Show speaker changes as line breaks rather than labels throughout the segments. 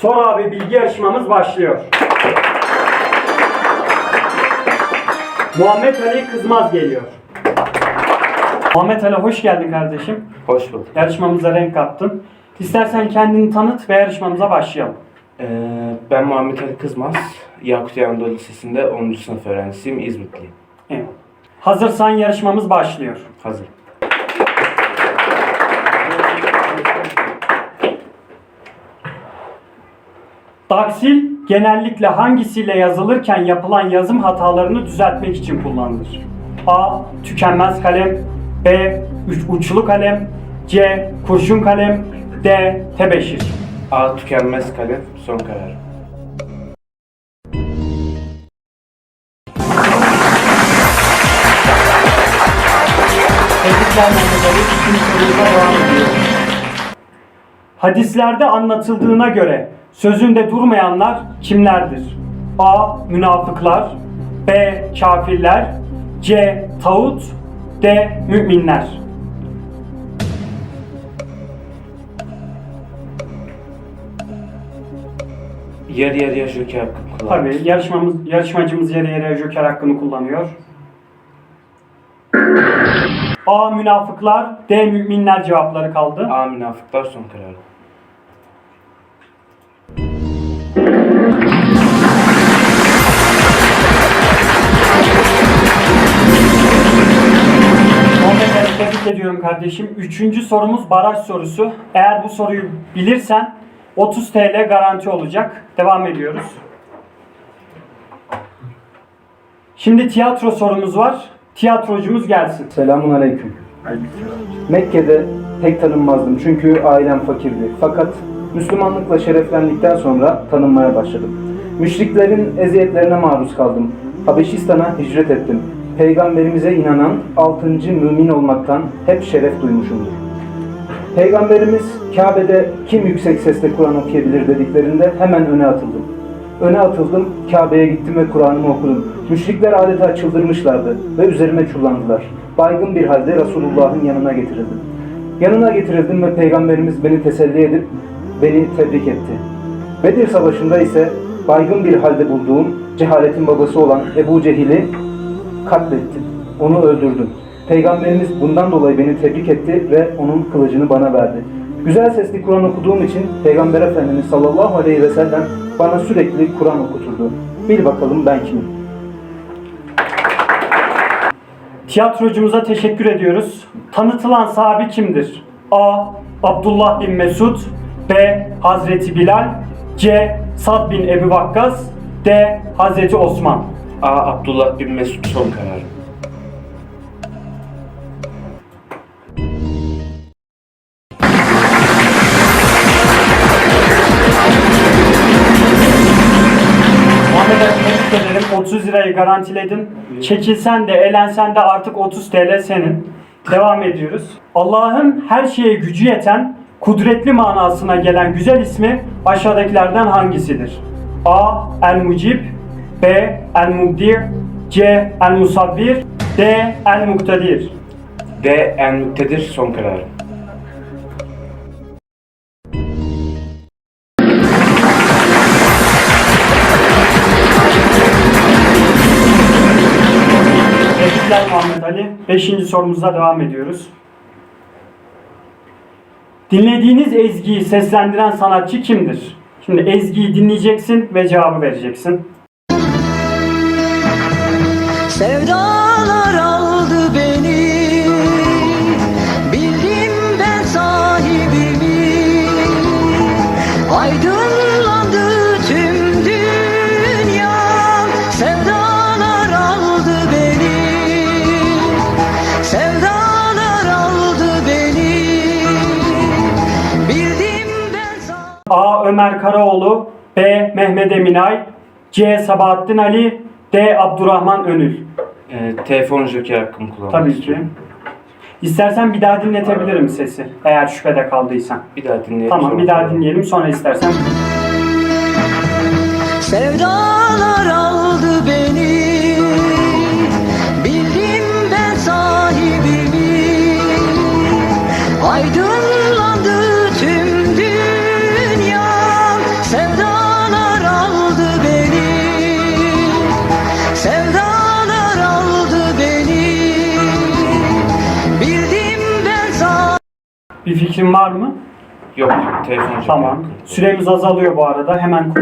Sor abi bilgi yarışmamız başlıyor. Muhammed Ali Kızmaz geliyor. Muhammed Ali hoş geldin kardeşim.
Hoş bulduk.
Yarışmamıza renk kattın. İstersen kendini tanıt ve yarışmamıza başlayalım.
Ee, ben Muhammed Ali Kızmaz. Yakutiye Anadolu Lisesi'nde 10. sınıf öğrencisiyim. İzmitliyim.
Evet. Hazırsan yarışmamız başlıyor.
Hazır.
Daksil genellikle hangisiyle yazılırken yapılan yazım hatalarını düzeltmek için kullanılır? A. Tükenmez kalem B. Üç, uçlu kalem C. Kurşun kalem D. Tebeşir
A. Tükenmez kalem. Son karar.
Tebrikler Mehmet Ali. İkinci sorumuza devam ediyoruz. Hadislerde anlatıldığına göre sözünde durmayanlar kimlerdir? A. Münafıklar B. Kafirler C. Tağut D. Müminler
Yarı yarıya joker hakkı kullanmış.
Tabii yarışmamız, yarışmacımız yarı yarıya joker hakkını kullanıyor. A. Münafıklar D. Müminler cevapları kaldı.
A. Münafıklar son karar.
Ediyorum kardeşim. Üçüncü sorumuz baraj sorusu. Eğer bu soruyu bilirsen 30 TL garanti olacak. Devam ediyoruz. Şimdi tiyatro sorumuz var. Tiyatrocumuz gelsin.
Selamun aleyküm. Mekke'de pek tanınmazdım çünkü ailem fakirdi. Fakat Müslümanlıkla şereflendikten sonra tanınmaya başladım. Müşriklerin eziyetlerine maruz kaldım. Habeşistan'a hicret ettim. Peygamberimize inanan 6. mümin olmaktan hep şeref duymuşumdur. Peygamberimiz Kabe'de kim yüksek sesle Kur'an okuyabilir dediklerinde hemen öne atıldım. Öne atıldım, Kabe'ye gittim ve Kur'an'ımı okudum. Müşrikler adeta çıldırmışlardı ve üzerime çullandılar. Baygın bir halde Resulullah'ın yanına getirildim. Yanına getirildim ve Peygamberimiz beni teselli edip beni tebrik etti. Bedir Savaşı'nda ise baygın bir halde bulduğum cehaletin babası olan Ebu Cehil'i katlettim. Onu öldürdüm. Peygamberimiz bundan dolayı beni tebrik etti ve onun kılıcını bana verdi. Güzel sesli Kur'an okuduğum için Peygamber Efendimiz sallallahu aleyhi ve sellem bana sürekli Kur'an okuturdu. Bil bakalım ben kimim?
Tiyatrocumuza teşekkür ediyoruz. Tanıtılan sahabi kimdir? A. Abdullah bin Mesud B. Hazreti Bilal C. Sad bin Ebu Vakkas D. Hazreti Osman
A. Abdullah bin Mesud son karar.
Muhammed tebrik ederim. 30 lirayı garantiledin. Çekilsen de elensen de artık 30 TL senin. Devam ediyoruz. Allah'ın her şeye gücü yeten, kudretli manasına gelen güzel ismi aşağıdakilerden hangisidir? A. El-Mucib B. El-Mubdir C. El-Musavvir D. El-Muktedir
D. En müktedir son karar.
Tebrikler Muhammed Ali. Beşinci sorumuza devam ediyoruz. Dinlediğiniz ezgiyi seslendiren sanatçı kimdir? Şimdi ezgiyi dinleyeceksin ve cevabı vereceksin.
Sevdalar aldı beni Bildim ben sahibimi Aydınlandı tüm dünya Sevdalar aldı beni Sevdalar aldı beni Bildim ben
A. Ömer Karaoğlu B. Mehmet Eminay C. Sabahattin Ali D. Abdurrahman Önül
Ee, telefon joker hakkımı kullanmak
Tabii ki.
istiyorum.
İstersen bir daha dinletebilirim sesi. Eğer şüphede kaldıysan.
Bir daha dinleyelim.
Tamam
sonra
bir daha dinleyelim sonra istersen.
Sevdalar aldı
fikrin var mı?
Yok, telefon
Tamam. Süremiz azalıyor bu arada. Hemen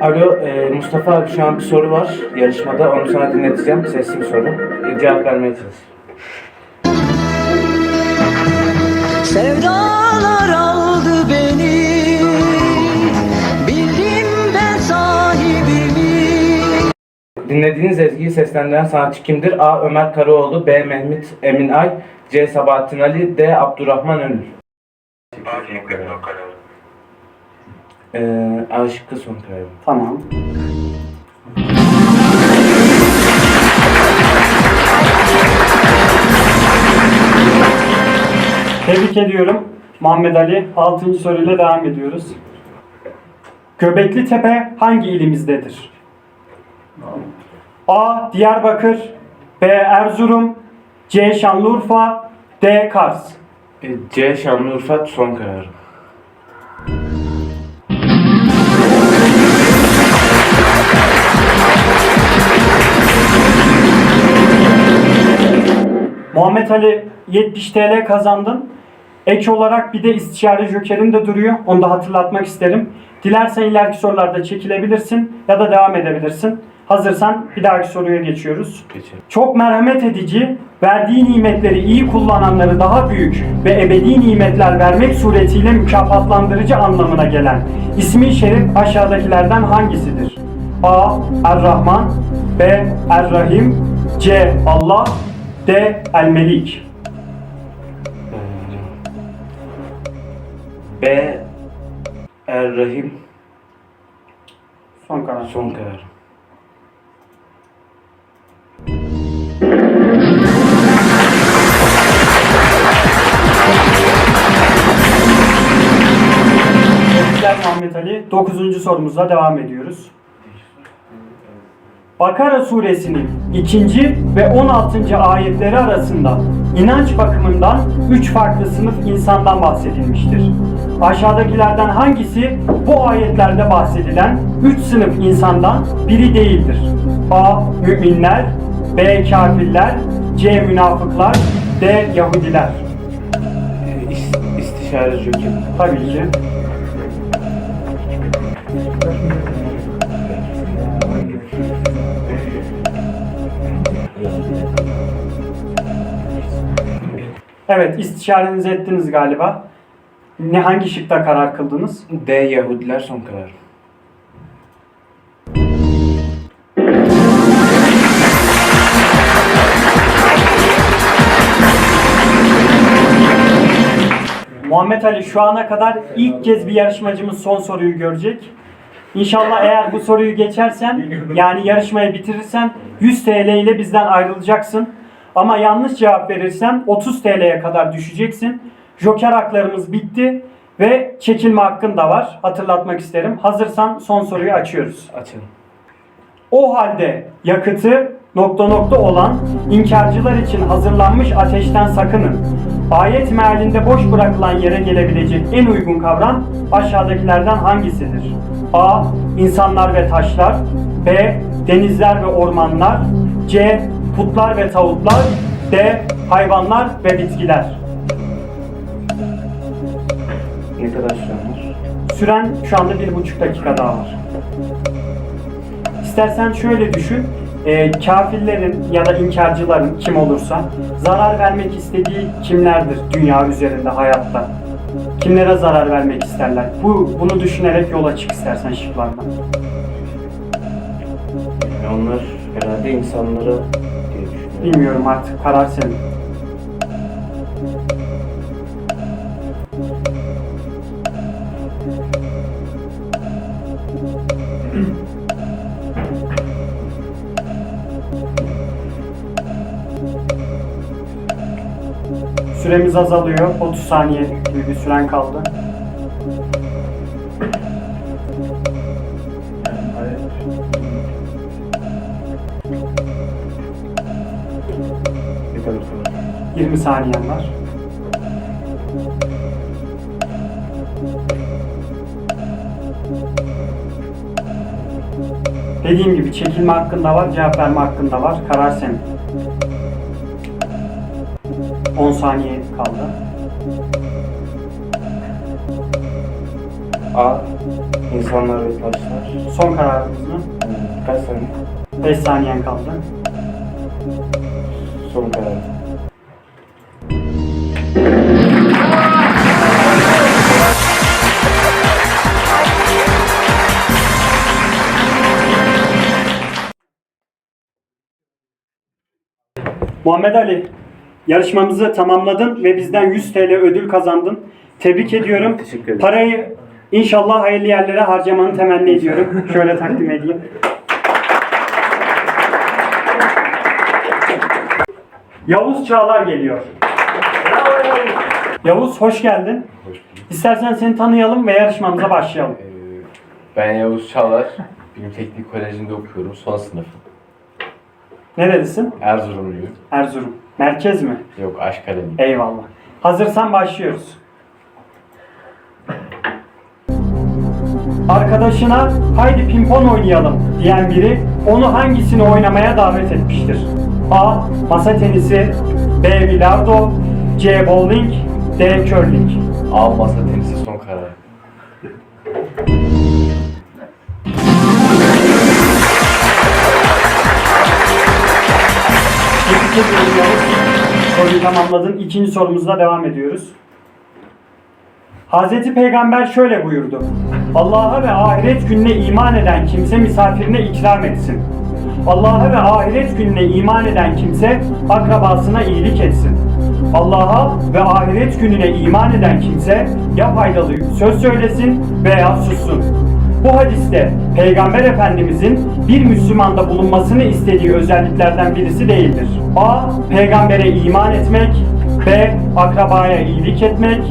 Alo, e, Mustafa abi şu an bir soru var yarışmada. Onu sana dinleteceğim. Sesli bir soru. E, cevap vermeye çalış.
Sevdalar aldı beni Bildim ben sahibimi
Dinlediğiniz ezgiyi seslendiren sanatçı kimdir? A. Ömer Karaoğlu B. Mehmet Emin Ay C. Sabahattin Ali D. Abdurrahman Ee, A şıkkı son kararım.
Tamam. Tebrik ediyorum. Muhammed Ali 6. soruyla devam ediyoruz. Göbekli Tepe hangi ilimizdedir? A. Diyarbakır B. Erzurum C. Şanlıurfa D. Kars
E, C. Şanlıurfa son kararım.
Muhammed Ali 70 TL kazandın. Ek olarak bir de istişare jokerin de duruyor. Onu da hatırlatmak isterim. Dilersen ileriki sorularda çekilebilirsin ya da devam edebilirsin. Hazırsan bir dahaki soruya geçiyoruz.
Geçelim.
Çok merhamet edici, verdiği nimetleri iyi kullananları daha büyük ve ebedi nimetler vermek suretiyle mükafatlandırıcı anlamına gelen ismi şerif aşağıdakilerden hangisidir? A. Er-Rahman B. Er-Rahim C. Allah D. El-Melik
B. Er-Rahim
Son karar.
son kararım.
Muhammed Ali. 9. sorumuzla devam ediyoruz. Bakara suresinin 2. ve 16. ayetleri arasında inanç bakımından 3 farklı sınıf insandan bahsedilmiştir. Aşağıdakilerden hangisi bu ayetlerde bahsedilen 3 sınıf insandan biri değildir? A. Müminler B. Kafirler C. Münafıklar D. Yahudiler
Ee, is- istişare joker.
Tabii ki. Evet, istişarenizi ettiniz galiba. Ne hangi şıkta karar kıldınız?
D. Yahudiler son kararım.
Muhammed Ali şu ana kadar ilk kez bir yarışmacımız son soruyu görecek. İnşallah eğer bu soruyu geçersen yani yarışmayı bitirirsen 100 TL ile bizden ayrılacaksın. Ama yanlış cevap verirsen 30 TL'ye kadar düşeceksin. Joker haklarımız bitti ve çekilme hakkın da var. Hatırlatmak isterim. Hazırsan son soruyu açıyoruz.
Açalım.
O halde yakıtı nokta nokta olan inkarcılar için hazırlanmış ateşten sakının. Ayet mealinde boş bırakılan yere gelebilecek en uygun kavram aşağıdakilerden hangisidir? A. İnsanlar ve taşlar B. Denizler ve ormanlar C. Putlar ve tağutlar D. Hayvanlar ve bitkiler
Ne kadar süren var?
Süren şu anda bir buçuk dakika daha var. İstersen şöyle düşün. E, kafirlerin ya da inkarcıların kim olursa zarar vermek istediği kimlerdir dünya üzerinde hayatta? Kimlere zarar vermek isterler? Bu bunu düşünerek yola çık istersen şıklardan.
Yani onlar herhalde insanlara.
Bilmiyorum artık karar senin. Süremiz azalıyor. 30 saniye gibi bir süren kaldı. 20 saniyen var. Dediğim gibi çekilme hakkında var, cevap verme hakkında var. Karar senin. 10 saniye kaldı.
A. İnsanlar ve taşlar.
Son kararınız mı?
Kaç saniye?
5 saniyen kaldı.
Son karar.
Muhammed Ali, yarışmamızı tamamladın ve bizden 100 TL ödül kazandın. Tebrik ediyorum.
Teşekkür ederim.
Parayı inşallah hayırlı yerlere harcamanı temenni ediyorum. Şöyle takdim edeyim. Yavuz Çağlar geliyor. Yavuz hoş geldin. İstersen seni tanıyalım ve yarışmamıza başlayalım.
Ee, Ben Yavuz Çağlar. Bilim Teknik Koleji'nde okuyorum. Son sınıf.
Nerelisin?
Erzurumluyum.
Erzurum. Merkez mi?
Yok Aşkaleliyim.
Eyvallah. Hazırsan başlıyoruz. Arkadaşına haydi pimpon oynayalım diyen biri onu hangisini oynamaya davet etmiştir? A. Masa tenisi B. Bilardo C. Bowling D. Curling
Al masa tenisi
Ediyorum Yavuz. Soruyu tamamladın. İkinci sorumuzla devam ediyoruz. Hazreti Peygamber şöyle buyurdu. Allah'a ve ahiret gününe iman eden kimse misafirine ikram etsin. Allah'a ve ahiret gününe iman eden kimse akrabasına iyilik etsin. Allah'a ve ahiret gününe iman eden kimse ya faydalı söz söylesin veya sussun. Bu hadiste Peygamber Efendimizin bir Müslümanda bulunmasını istediği özelliklerden birisi değildir. A. Peygambere iman etmek B. Akrabaya iyilik etmek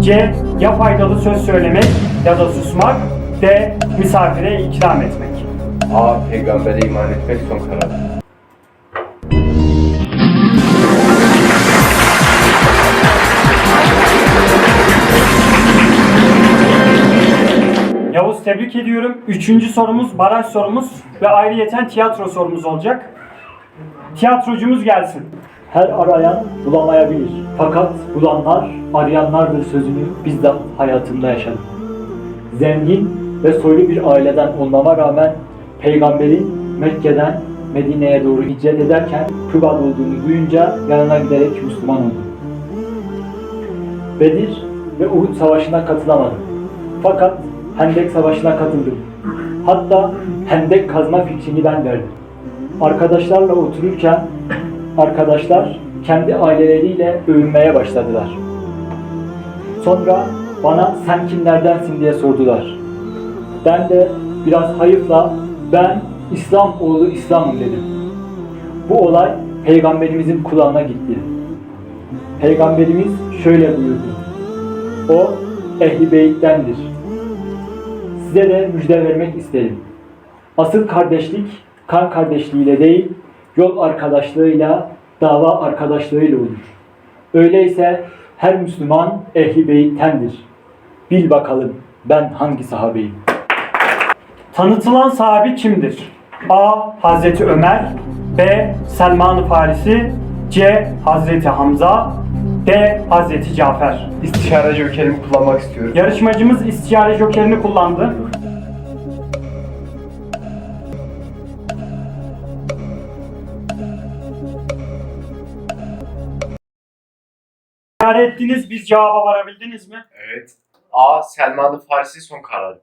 C. Ya faydalı söz söylemek ya da susmak D. Misafire ikram etmek
A. Peygambere iman etmek son karar.
Tebrik ediyorum. Üçüncü sorumuz baraj sorumuz ve ayrıyeten tiyatro sorumuz olacak. Tiyatrocumuz gelsin.
Her arayan bulamayabilir. Fakat bulanlar arayanlardır sözünü bizzat hayatımda yaşadım. Zengin ve soylu bir aileden olmama rağmen peygamberin Mekke'den Medine'ye doğru hicret ederken Küba'da olduğunu duyunca yanına giderek Müslüman oldum. Bedir ve Uhud savaşına katılamadım. Fakat Hendek savaşına katıldım. Hatta Hendek kazma fikrini ben verdim. Arkadaşlarla otururken arkadaşlar kendi aileleriyle övünmeye başladılar. Sonra bana sen kimlerdensin diye sordular. Ben de biraz hayıfla ben İslam oğlu İslam'ım dedim. Bu olay peygamberimizin kulağına gitti. Peygamberimiz şöyle buyurdu. O ehli beyttendir. Size de müjde vermek isterim. Asıl kardeşlik kan kardeşliğiyle değil, yol arkadaşlığıyla, dava arkadaşlığıyla olur. Öyleyse her Müslüman ehli beyttendir. Bil bakalım ben hangi sahabeyim?
Tanıtılan sahabi kimdir? A. Hazreti Ömer B. Selman-ı Farisi C. Hazreti Hamza D. Hazreti Cafer
İstişare jokerimi kullanmak istiyorum.
Yarışmacımız istişare jokerini kullandı. İstişare ettiniz, biz cevaba varabildiniz mi?
Evet. A. Selman-ı son karar.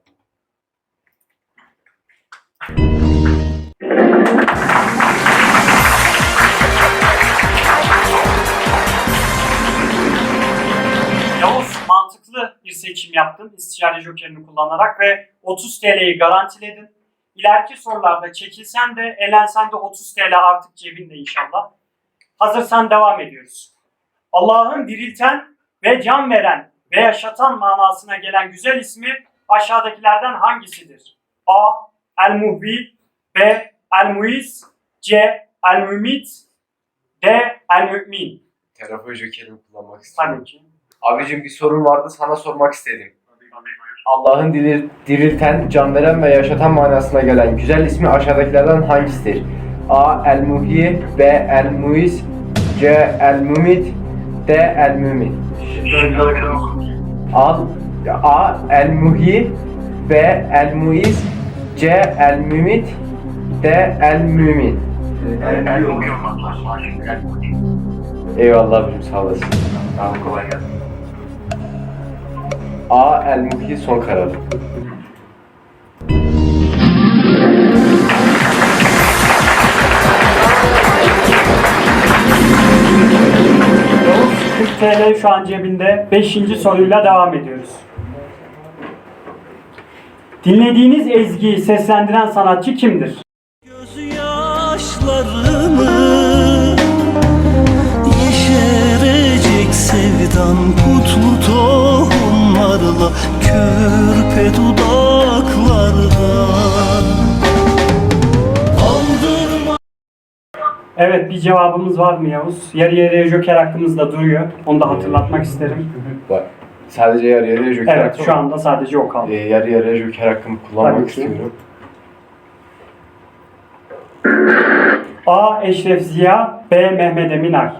Mantıklı bir seçim yaptın istişare jokerini kullanarak ve 30 TL'yi garantiledin. İleriki sorularda çekilsen de elensen de 30 TL artık cebinde inşallah. Hazırsan devam ediyoruz. Allah'ın dirilten ve can veren ve yaşatan manasına gelen güzel ismi aşağıdakilerden hangisidir? A. El-Muhvi B. El-Muiz C. El-Mümit D. El-Mümin
Telefon jokerimi kullanmak istiyorum.
Tabii ki.
Abicim bir sorun vardı sana sormak istedim. Allah'ın dilir, dirilten, can veren ve yaşatan manasına gelen güzel ismi aşağıdakilerden hangisidir? A. El Muhyi B. El Muiz C. El Mumit D. El Mümin. A. A. El Muhi B. El Muiz C. El Mümit D. El Mümin Eyvallah abim sağ olasın. Tamam kolay gelsin. A. El Muhi son karar.
Yavuz 40 TL şu an cebinde. 5. soruyla devam ediyoruz. Dinlediğiniz ezgiyi seslendiren sanatçı kimdir?
Gözyaşlarımı Yeşerecek sevdan kutlu tohumlarla Körpe dudaklarda Aldırma
Evet bir cevabımız var mı Yavuz? Yarı yarıya joker hakkımız da duruyor. Onu da hatırlatmak isterim.
Bak sadece yarı yarıya joker
Evet
hakkım
şu anda sadece o kaldı.
Ee, yarı yarıya joker hakkımı kullanmak
Tabii ki.
istiyorum.
A. Eşref Ziya B. Mehmet Emin Ay.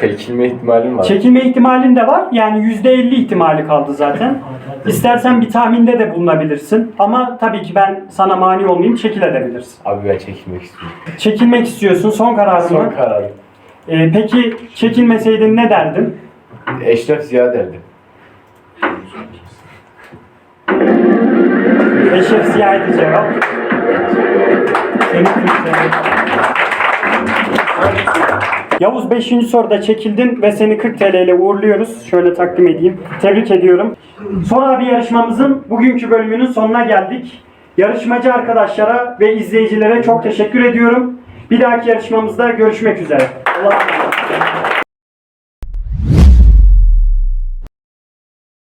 Çekilme ihtimalim var.
Çekilme ihtimalin de var. Yani %50 ihtimali kaldı zaten. İstersen bir tahminde de bulunabilirsin. Ama tabii ki ben sana mani olmayayım çekilebilirsin.
Abi ben çekilmek istiyorum.
Çekilmek istiyorsun son kararın
Son
mı?
kararım.
Ee, peki çekilmeseydin ne derdin?
Eşref Ziya derdim.
Eşref Ziya'ydı cevap. Seni kırk Yavuz 5. soruda çekildin ve seni 40 TL ile uğurluyoruz. Şöyle takdim edeyim. Tebrik ediyorum. Son abi yarışmamızın bugünkü bölümünün sonuna geldik. Yarışmacı arkadaşlara ve izleyicilere çok teşekkür ediyorum. Bir dahaki yarışmamızda görüşmek üzere. Allah'a emanet.